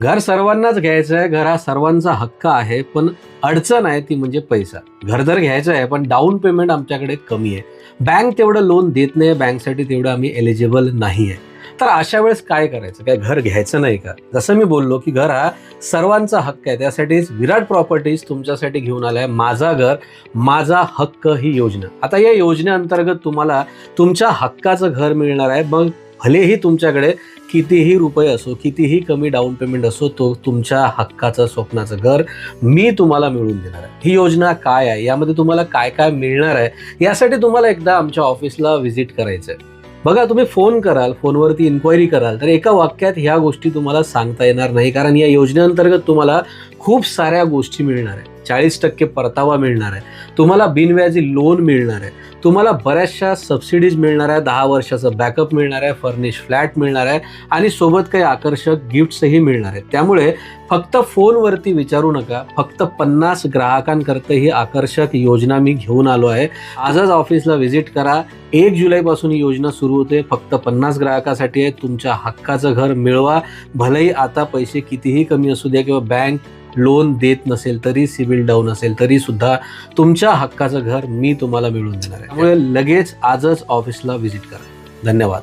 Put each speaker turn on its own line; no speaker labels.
घर सर्वांनाच घ्यायचं आहे घर हा सर्वांचा हक्क आहे पण अडचण आहे ती म्हणजे पैसा. घर जर घ्यायचं आहे पण डाऊन पेमेंट आमच्याकडे कमी आहे. बँक तेवढं लोन देत नाही बँकसाठी तेवढं आम्ही एलिजिबल नाही आहे तर अशा वेळेस काय करायचं? काय घर घ्यायचं नाही का? जसं मी बोललो की घर हा सर्वांचा हक्क आहे त्यासाठीच विराट प्रॉपर्टीज तुमच्यासाठी घेऊन आलाय माझा घर माझा हक्क ही योजना. आता या योजनेअंतर्गत तुम्हाला तुमच्या हक्काचं घर मिळणार आहे मग भलेही तुमच्याकडे कितीही रुपये असो कितीही कमी डाऊन पेमेंट असो तो तुमच्या हक्काचं स्वप्नाचं घर मी तुम्हाला मिळवून देणार आहे. ही योजना काय आहे? यामध्ये तुम्हाला काय काय मिळणार आहे? यासाठी तुम्हाला एकदा आमच्या ऑफिसला व्हिजिट करायचं आहे बघा तुम्ही फोन कराल फोनवरती इन्क्वायरी कराल तर एका वाक्यात ह्या गोष्टी तुम्हाला सांगता येणार नाही कारण या योजनेअंतर्गत तुम्हाला खूप साऱ्या गोष्टी मिळणार आहे चाळीस टक्के परतावा मिळणार आहे. तुम्हाला बिनव्याजी लोन मिळणार आहे. तुम्हाला बऱ्याचशा सबसिडीज मिळणार आहे. दहा वर्षाचं बॅकअप मिळणार आहे. फर्निश फ्लॅट मिळणार आहे. आणि सोबत काही आकर्षक गिफ्ट्सही मिळणार आहेत. त्यामुळे फक्त फोनवरती विचारू नका. फक्त पन्नास ग्राहकांकरता ही आकर्षक योजना मी घेऊन आलो आहे. आजच ऑफिसला व्हिजिट करा. एक जुलैपासून ही योजना सुरू होते. फक्त पन्नास ग्राहकासाठी आहे. तुमच्या हक्काचं घर मिळवा. भलेही आता पैसे कितीही कमी असू द्या किंवा बँक लोन देत नसेल तरी बिल डाऊन असेल तरी सुद्धा तुमच्या हक्काचं घर मी तुम्हाला मिळून देणार आहे. त्यामुळे लगेच आजच ऑफिसला व्हिजिट करा. धन्यवाद.